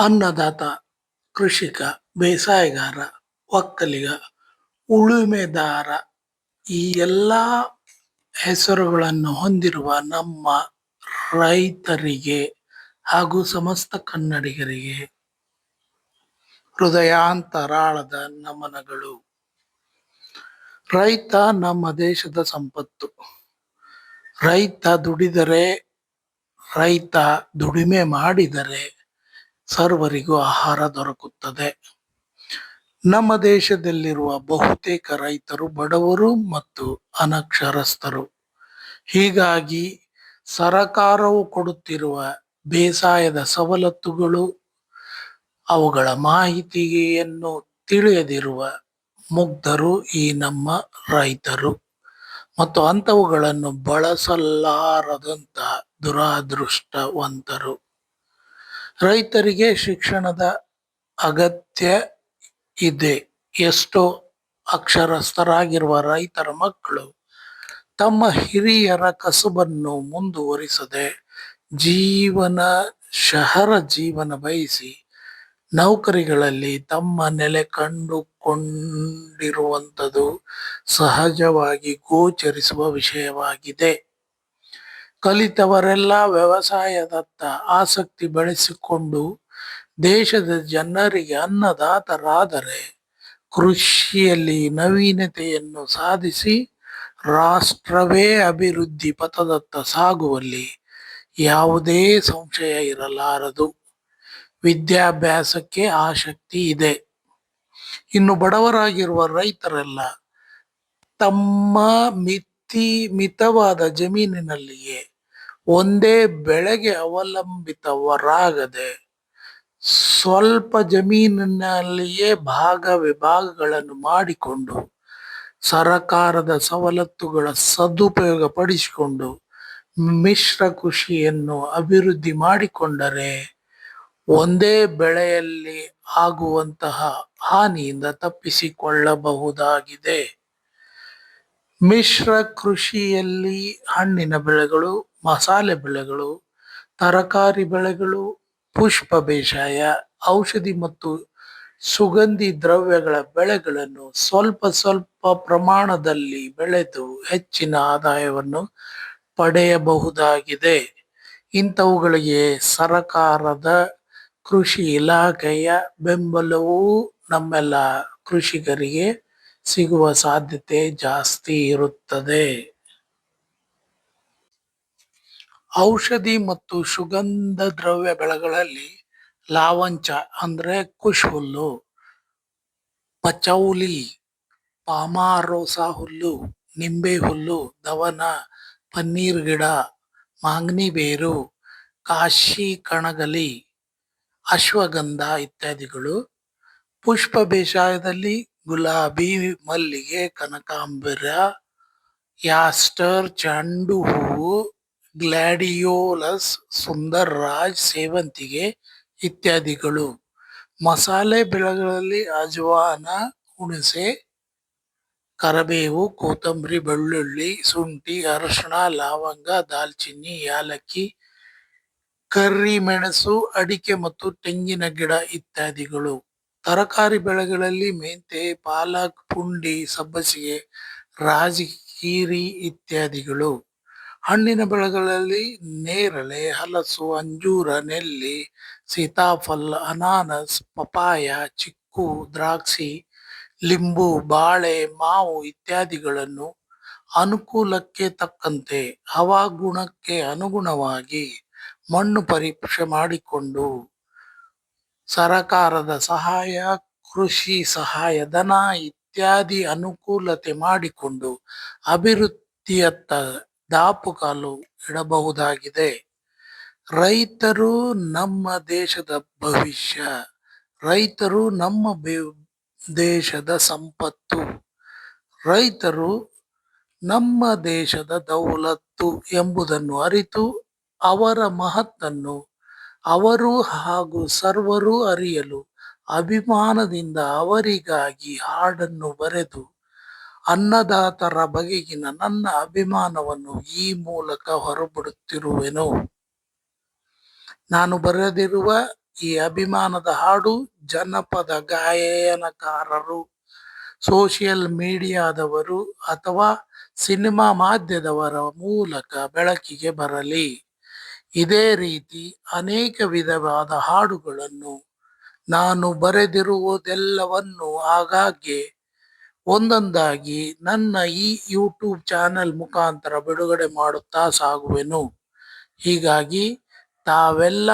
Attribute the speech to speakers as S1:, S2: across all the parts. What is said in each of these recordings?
S1: ಅನ್ನದಾತ, ಕೃಷಿಕ, ಬೇಸಾಯಗಾರ, ಒಕ್ಕಲಿಗ, ಉಳುಮೆದಾರ ಈ ಎಲ್ಲ ಹೆಸರುಗಳನ್ನು ಹೊಂದಿರುವ ನಮ್ಮ ರೈತರಿಗೆ ಹಾಗೂ ಸಮಸ್ತ ಕನ್ನಡಿಗರಿಗೆ ಹೃದಯಾಂತರಾಳದ ನಮನಗಳು. ರೈತ ನಮ್ಮ ದೇಶದ ಸಂಪತ್ತು. ರೈತ ದುಡಿದರೆ, ರೈತ ದುಡಿಮೆ ಮಾಡಿದರೆ ಸರ್ವರಿಗೂ ಆಹಾರ ದೊರಕುತ್ತದೆ. ನಮ್ಮ ದೇಶದಲ್ಲಿರುವ ಬಹುತೇಕ ರೈತರು ಬಡವರು ಮತ್ತು ಅನಕ್ಷರಸ್ಥರು. ಹೀಗಾಗಿ ಸರಕಾರವು ಕೊಡುತ್ತಿರುವ ಬೇಸಾಯದ ಸವಲತ್ತುಗಳು, ಅವುಗಳ ಮಾಹಿತಿಯನ್ನು ತಿಳಿಯದಿರುವ ಮುಗ್ಧರು ಈ ನಮ್ಮ ರೈತರು. ಮತ್ತು ಅಂಥವುಗಳನ್ನು ಬಳಸಲಾರದಂಥ ದುರಾದೃಷ್ಟವಂತರು. ರೈತರಿಗೆ ಶಿಕ್ಷಣದ ಅಗತ್ಯ ಇದೆ. ಎಷ್ಟೋ ಅಕ್ಷರಸ್ಥರಾಗಿರುವ ರೈತರ ಮಕ್ಕಳು ತಮ್ಮ ಹಿರಿಯರ ಕಸುಬನ್ನು ಮುಂದುವರಿಸದೆ ಜೀವನ, ಶಹರ ಜೀವನ ಬಯಸಿ ನೌಕರಿಗಳಲ್ಲಿ ತಮ್ಮ ನೆಲೆ ಕಂಡುಕೊಂಡಿರುವಂಥದ್ದು ಸಹಜವಾಗಿ ಗೋಚರಿಸುವ ವಿಷಯವಾಗಿದೆ. ಕಲಿತವರೆಲ್ಲ ವ್ಯವಸಾಯದತ್ತ ಆಸಕ್ತಿ ಬೆಳೆಸಿಕೊಂಡು ದೇಶದ ಜನರಿಗೆ ಅನ್ನದಾತರಾದರೆ ಕೃಷಿಯಲ್ಲಿ ನವೀನತೆಯನ್ನು ಸಾಧಿಸಿ ರಾಷ್ಟ್ರವೇ ಅಭಿವೃದ್ಧಿ ಪಥದತ್ತ ಸಾಗುವಲ್ಲಿ ಯಾವುದೇ ಸಂಶಯ ಇರಲಾರದು. ವಿದ್ಯಾಭ್ಯಾಸಕ್ಕೆ ಆಸಕ್ತಿ ಇದೆ. ಇನ್ನು ಬಡವರಾಗಿರುವ ರೈತರೆಲ್ಲ ತಮ್ಮ ಮಿತಿ ಮಿತವಾದ ಜಮೀನಿನಲ್ಲಿಯೇ ಒಂದೇ ಬೆಳೆಗೆ ಅವಲಂಬಿತವರಾಗದೆ ಸ್ವಲ್ಪ ಜಮೀನಿನಲ್ಲಿಯೇ ಭಾಗ ವಿಭಾಗಗಳನ್ನು ಮಾಡಿಕೊಂಡು ಸರಕಾರದ ಸವಲತ್ತುಗಳ ಸದುಪಯೋಗ ಪಡಿಸಿಕೊಂಡು ಮಿಶ್ರ ಕೃಷಿಯನ್ನು ಅಭಿವೃದ್ಧಿ ಮಾಡಿಕೊಂಡರೆ ಒಂದೇ ಬೆಳೆಯಲ್ಲಿ ಆಗುವಂತಹ ಹಾನಿಯಿಂದ ತಪ್ಪಿಸಿಕೊಳ್ಳಬಹುದಾಗಿದೆ. ಮಿಶ್ರ ಕೃಷಿಯಲ್ಲಿ ಹಣ್ಣಿನ ಬೆಳೆಗಳು ಮಸಾಲೆ ಬೆಳೆಗಳು, ತರಕಾರಿ ಬೆಳೆಗಳು, ಪುಷ್ಪ ಬೇಸಾಯ, ಔಷಧಿ ಮತ್ತು ಸುಗಂಧಿ ದ್ರವ್ಯಗಳ ಬೆಳೆಗಳನ್ನು ಸ್ವಲ್ಪ ಸ್ವಲ್ಪ ಪ್ರಮಾಣದಲ್ಲಿ ಬೆಳೆದು ಹೆಚ್ಚಿನ ಆದಾಯವನ್ನು ಪಡೆಯಬಹುದಾಗಿದೆ. ಇಂಥವುಗಳಿಗೆ ಸರಕಾರದ ಕೃಷಿ ಇಲಾಖೆಯ ಬೆಂಬಲವೂ ನಮ್ಮೆಲ್ಲ ಕೃಷಿಕರಿಗೆ ಸಿಗುವ ಸಾಧ್ಯತೆ ಜಾಸ್ತಿ ಇರುತ್ತದೆ. ಔಷಧಿ ಮತ್ತು ಸುಗಂಧ ದ್ರವ್ಯ ಬೆಳೆಗಳಲ್ಲಿ ಲಾವಂಚ ಅಂದ್ರೆ ಕುಶ್ ಹುಲ್ಲು ಪಚೌಲಿ, ಪಾಮಾರೋಸಾ ಹುಲ್ಲು, ನಿಂಬೆ ಹುಲ್ಲು, ದವನ, ಪನ್ನೀರ್ ಗಿಡ, ಮಾಂಗನಿ ಬೇರು, ಕಾಶಿ ಕಣಗಲಿ, ಅಶ್ವಗಂಧ ಇತ್ಯಾದಿಗಳು. ಪುಷ್ಪ ಬೇಸಾಯದಲ್ಲಿ ಗುಲಾಬಿ, ಮಲ್ಲಿಗೆ, ಕನಕಾಂಬರ, ಯಾಸ್ಟರ್, ಚೆಂಡು ಹೂವು ಗ್ಲಾಡಿಯೋಲಸ್, ಸುಂದರ್ ರಾಜ್ ಸೇವಂತಿಗೆ ಇತ್ಯಾದಿಗಳು. ಮಸಾಲೆ ಬೆಳೆಗಳಲ್ಲಿ ಅಜವಾನ, ಹುಣಸೆ, ಕರಬೇವು, ಕೊತ್ತಂಬರಿ, ಬೆಳ್ಳುಳ್ಳಿ, ಶುಂಠಿ, ಅರಶಿಣ, ಲವಂಗ, ದಾಲ್ಚಿನ್ನಿ, ಯಾಲಕ್ಕಿ ಕರಿಮೆಣಸು ಅಡಿಕೆ ಮತ್ತು ತೆಂಗಿನ ಗಿಡ ಇತ್ಯಾದಿಗಳು. ತರಕಾರಿ ಬೆಳೆಗಳಲ್ಲಿ ಮೆಂತೆ, ಪಾಲಕ್, ಪುಂಡಿ, ಸಬ್ಬಸಿಗೆ ರಾಜಗಿರಿ ಇತ್ಯಾದಿಗಳು. ಹಣ್ಣಿನ ಬೆಳೆಗಳಲ್ಲಿ ನೇರಳೆ, ಹಲಸು, ಅಂಜೂರ, ನೆಲ್ಲಿ, ಸೀತಾಫಲ, ಅನಾನಸ್ ಪಪಾಯ ಚಿಕ್ಕು, ದ್ರಾಕ್ಷಿ, ಲಿಂಬು, ಬಾಳೆ, ಮಾವು ಇತ್ಯಾದಿಗಳನ್ನು ಅನುಕೂಲಕ್ಕೆ ತಕ್ಕಂತೆ ಹವಾಗುಣಕ್ಕೆ ಅನುಗುಣವಾಗಿ ಮಣ್ಣು ಪರೀಕ್ಷೆ ಮಾಡಿಕೊಂಡು ಸರಕಾರದ ಸಹಾಯ, ಕೃಷಿ ಸಹಾಯಧನ ಇತ್ಯಾದಿ ಅನುಕೂಲತೆ ಮಾಡಿಕೊಂಡು ಅಭಿವೃದ್ಧಿಯತ್ತ ದಾಪುಗಾಲು ಇಡಬಹುದಾಗಿದೆ. ರೈತರು ನಮ್ಮ ದೇಶದ ಭವಿಷ್ಯ, ರೈತರು ನಮ್ಮ ದೇಶದ ಸಂಪತ್ತು, ರೈತರು ನಮ್ಮ ದೇಶದ ದೌಲತ್ತು ಎಂಬುದನ್ನು ಅರಿತು ಅವರ ಮಹತ್ತನ್ನು ಅವರು ಹಾಗೂ ಸರ್ವರು ಅರಿಯಲು ಅಭಿಮಾನದಿಂದ ಅವರಿಗಾಗಿ ಹಾಡನ್ನು ಬರೆದು ಅನ್ನದಾತರ ಬಗೆಗಿನ ನನ್ನ ಅಭಿಮಾನವನ್ನು ಈ ಮೂಲಕ ಹೊರಬಿಡುತ್ತಿರುವೆನು. ನಾನು ಬರೆದಿರುವ ಈ ಅಭಿಮಾನದ ಹಾಡು ಜನಪದ ಗಾಯನಕಾರರು, ಸೋಷಿಯಲ್ ಮೀಡಿಯಾದವರು ಅಥವಾ ಸಿನಿಮಾ ಮಾಧ್ಯದವರ ಮೂಲಕ ಬೆಳಕಿಗೆ ಬರಲಿ. ಇದೇ ರೀತಿ ಅನೇಕ ವಿಧವಾದ ಹಾಡುಗಳನ್ನು ನಾನು ಬರೆದಿರುವುದೆಲ್ಲವನ್ನು ಆಗಾಗ್ಗೆ ಒಂದೊಂದಾಗಿ ನನ್ನ ಈ ಯೂಟ್ಯೂಬ್ ಚಾನೆಲ್ ಮುಖಾಂತರ ಬಿಡುಗಡೆ ಮಾಡುತ್ತಾ ಸಾಗುವೆನು. ಹೀಗಾಗಿ ತಾವೆಲ್ಲ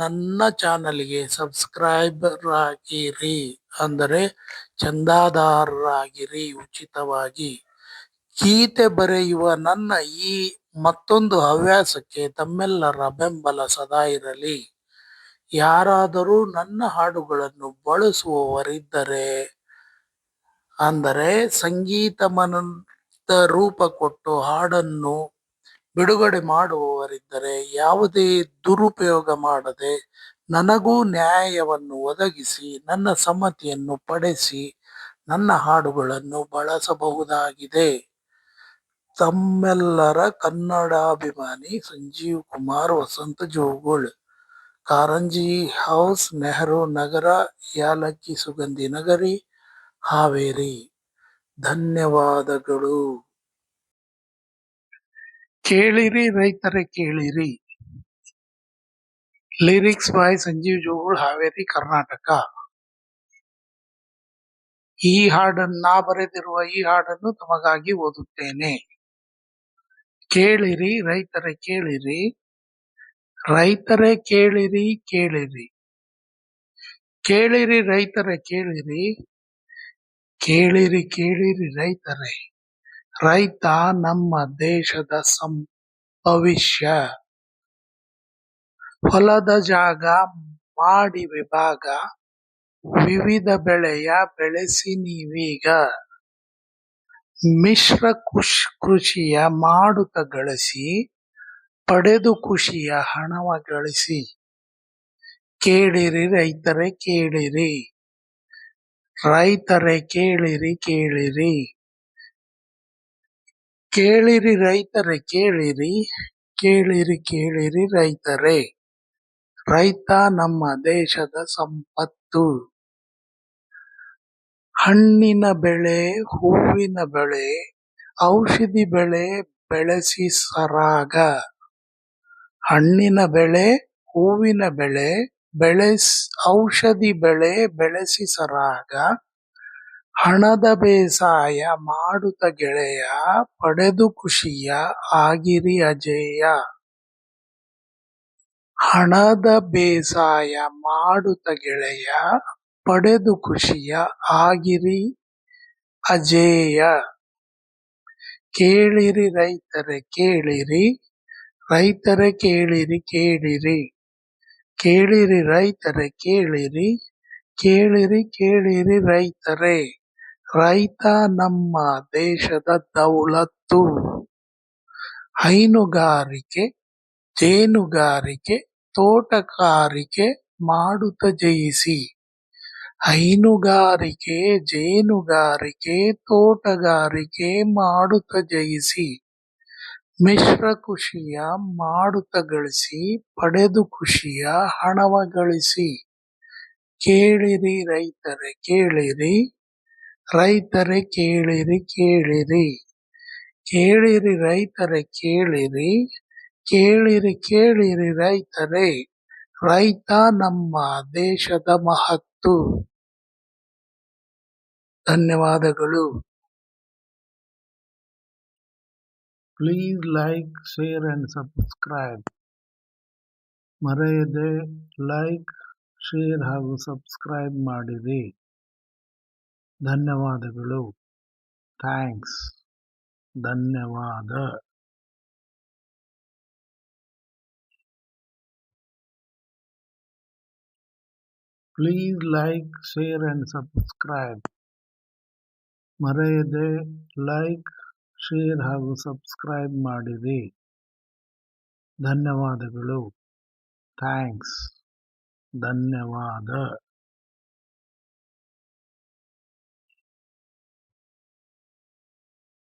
S1: ನನ್ನ ಚಾನಲ್ಗೆ ಸಬ್ಸ್ಕ್ರೈಬರ್ ಆಗಿರಿ ಅಂದರೆ ಚಂದಾದಾರರಾಗಿರಿ, ಉಚಿತವಾಗಿ. ಗೀತೆ ಬರೆಯುವ ನನ್ನ ಈ ಮತ್ತೊಂದು ಹವ್ಯಾಸಕ್ಕೆ ತಮ್ಮೆಲ್ಲರ ಬೆಂಬಲ ಸದಾ ಇರಲಿ. ಯಾರಾದರೂ ನನ್ನ ಹಾಡುಗಳನ್ನು ಬಳಸುವವರಿದ್ದರೆ ಅಂದರೆ ಸಂಗೀತ ಮನಂತ ರೂಪ ಕೊಟ್ಟು ಹಾಡನ್ನು ಬಿಡುಗಡೆ ಮಾಡುವವರಿದ್ದರೆ ಯಾವುದೇ ದುರುಪಯೋಗ ಮಾಡದೆ ನನಗೂ ನ್ಯಾಯವನ್ನು ಒದಗಿಸಿ, ನನ್ನ ಸಮ್ಮತಿಯನ್ನು ಪಡೆಸಿ, ನನ್ನ ಹಾಡುಗಳನ್ನು ಬಳಸಬಹುದಾಗಿದೆ. ತಮ್ಮೆಲ್ಲರ ಕನ್ನಡಾಭಿಮಾನಿ ಸಂಜೀವ್ ಕುಮಾರ್, ವಸಂತ ಜೋಗುಳ್, ಕಾರಂಜಿ ಹೌಸ್, ನೆಹರು ನಗರ, ಯಾಲಕ್ಕಿ ಸುಗಂಧಿ ನಗರಿ ಹಾವೇರಿ. ಧನ್ಯವಾದಗಳು. ಕೇಳಿರಿ ರೈತರೇ ಕೇಳಿರಿ. Lyrics by Sanjeev Jogul Haveri, Karnataka. ಈ ಹಾಡನ್ನು ನಾ ಬರೆದಿರುವ ಈ ಹಾಡನ್ನು ತಮಗಾಗಿ ಓದುತ್ತೇನೆ. ಕೇಳಿರಿ ರೈತರೇ ಕೇಳಿರಿ. ರೈತರೇ ಕೇಳಿರಿ ಕೇಳಿರಿ. ಕೇಳಿರಿ ರೈತರೇ ಕೇಳಿರಿ. ಕೇಳಿರಿ ಕೇಳಿರಿ ರೈತರೇ. ರೈತ ನಮ್ಮ ದೇಶದ ಸಂ ಭವಿಷ್ಯ ಹೊಲದ ಜಾಗ, ಮಾಡಿ ವಿಭಾಗ. ವಿವಿಧ ಬೆಳೆಯ ಬೆಳೆಸಿ ನೀವೀಗ. ಮಿಶ್ರ ಕುಶ್ ಕೃಷಿಯ ಮಾಡುತ್ತ ಗಳಿಸಿ, ಪಡೆದು ಖುಷಿಯ ಹಣವ ಗಳಿಸಿ. ಕೇಳಿರಿ ರೈತರೇ, ಕೇಳಿರಿ. ರೈತರೇ ಕೇಳಿರಿ ಕೇಳಿರಿ. ಕೇಳಿರಿ ರೈತರೇ, ಕೇಳಿರಿ. ಕೇಳಿರಿ ಕೇಳಿರಿ ರೈತರೇ. ರೈತ ನಮ್ಮ ದೇಶದ ಸಂಪತ್ತು. ಹಣ್ಣಿನ ಬೆಳೆ, ಹೂವಿನ ಬೆಳೆ, ಔಷಧಿ ಬೆಳೆ ಬೆಳೆಸಿ ಸರಾಗ. ಹಣ್ಣಿನ ಬೆಳೆ, ಹೂವಿನ ಬೆಳೆ ಬೆಳೆಸ್, ಔಷಧಿ ಬೆಳೆ ಬೆಳೆಸಿ ಸರಾಗ ಹಣದ ಬೇಸಾಯ ಮಾಡುತ್ತ ಗೆಳೆಯ ಪಡೆದು ಖುಷಿಯ ಆಗಿರಿ ಅಜೇಯ. ಹಣದ ಬೇಸಾಯ ಮಾಡುತ್ತ ಗೆಳೆಯ ಪಡೆದು ಖುಷಿಯ ಆಗಿರಿ ಅಜೇಯ. ಕೇಳಿರಿ ರೈತರೆ ಕೇಳಿರಿ ರೈತರೆ ಕೇಳಿರಿ ಕೇಳಿರಿ. ಕೇಳಿರಿ ರೈತರೇ, ಕೇಳಿರಿ ಕೇಳಿರಿ ಕೇಳಿರಿ ರೈತರೇ. ರೈತ ನಮ್ಮ ದೇಶದ ದೌಲತ್ತು. ಹೈನುಗಾರಿಕೆ, ಜೇನುಗಾರಿಕೆ, ತೋಟಗಾರಿಕೆ ಮಾಡುತ್ತ ಜಯಿಸಿ. ಹೈನುಗಾರಿಕೆ, ಜೇನುಗಾರಿಕೆ, ತೋಟಗಾರಿಕೆ ಮಾಡುತ್ತ ಜಯಿಸಿ. ಮಿಶ್ರ ಕೃಷಿಯ ಮಾಡುತ ಗಳಿಸಿ, ಪಡೆದು ಖುಷಿಯ ಹಣವ ಗಳಿಸಿ. ಕೇಳಿರಿ ರೈತರೇ ಕೇಳಿರಿ. ರೈತರೇ, ಕೇಳಿರಿ ಕೇಳಿರಿ. ಕೇಳಿರಿ ರೈತರೇ, ಕೇಳಿರಿ. ಕೇಳಿರಿ ಕೇಳಿರಿ ರೈತರೇ. ರೈತ ನಮ್ಮ ದೇಶದ ಮಹತ್ತು. ಧನ್ಯವಾದಗಳು. Please like share and subscribe ಮರೆಯದೆ ಲೈಕ್ ಶೇರ್ ಹಾಗೂ ಸಬ್ಸ್ಕ್ರೈಬ್ ಮಾಡಿರಿ. ಧನ್ಯವಾದಗಳು. ಥ್ಯಾಂಕ್ಸ್ ಧನ್ಯವಾದ. Please like share and subscribe ಮರೆಯದೆ ಲೈಕ್ ಶೇರ್ ಹಾಗೂ ಸಬ್ಸ್ಕ್ರೈಬ್ ಮಾಡಿರಿ. ಧನ್ಯವಾದಗಳು. ಥ್ಯಾಂಕ್ಸ್. ಧನ್ಯವಾದ.